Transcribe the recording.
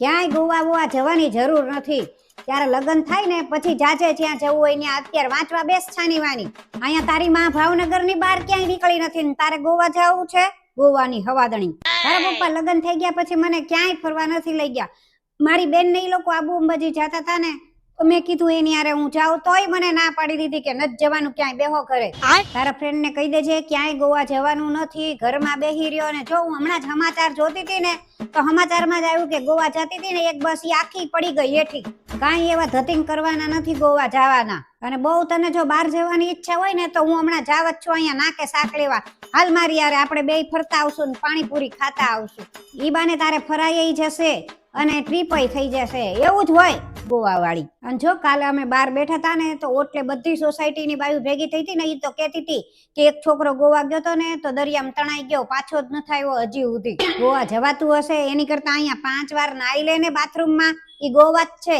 ક્યાંય ગોવા ગોવા જવાની જરૂર નથી. ત્યારે લગ્ન થાય ને પછી જાજે જ્યાં જવું હોય ત્યાં અત્યારે વાંચવા બેસ છાની વાની અહીંયા તારી માં ભાવનગરની બહાર ક્યાંય નીકળી નથી તારે ગોવા જવું છે? ગોવાની હવાદણી. તારા પપ્પા લગ્ન થઈ ગયા પછી મને ક્યાંય ફરવા નથી લઈ ગયા. મારી બેન ને એ લોકો આબુ અંબાજી જતા હતા ને તો મેં કીધું એની આરે હું જાઉં તોય મને ના પાડી દીધી કે નથી જવાનું ક્યાંય બેહો કરે તારા ફ્રેન્ડ ને કહી દેજે ક્યાંય ગોવા જવાનું નથી ઘરમાં બેહી રહ્યો ને જો હું હમણાં જ સમાચાર જોતી હતી ને તો સમાચારમાં જ આવ્યું કે ગોવા જતી હતી ને એક બસ આખી પડી ગઈ હેઠી. કાંઈ એવા ધતિંગ કરવાના નથી ગોવા જવાના. અને બહુ તને જો બહાર જવાની ઈચ્છા હોય ને તો હું હમણાં જાવ જ છું અહીંયા નાકે શાક લેવા. હાલ મારી યારે આપણે બે ફરતા આવશું ને પાણીપુરી ખાતા આવશું. ઈ બાને તારે ફરાઈ જશે અને ટ્રીપય થઈ જશે. એવું જ હોય. ગોવા વાળી અને જો કાલે અમે બહાર બેઠા હતા ને, તો ઓટલે બધી સોસાયટીની બાયુ ભેગી થઈ હતી ને એ તો કહેતી હતી કે એક છોકરો ગોવા ગયો તો ને, તો દરિયામાં તણાઈ ગયો, પાછો જ ન આવ્યો હજી સુધી. ગોવા જવાતું હશે, એની કરતા અહીંયા પાંચ વાર નાઈ લે ને, બાથરૂમમાં, ઈ ગોવા જ છે.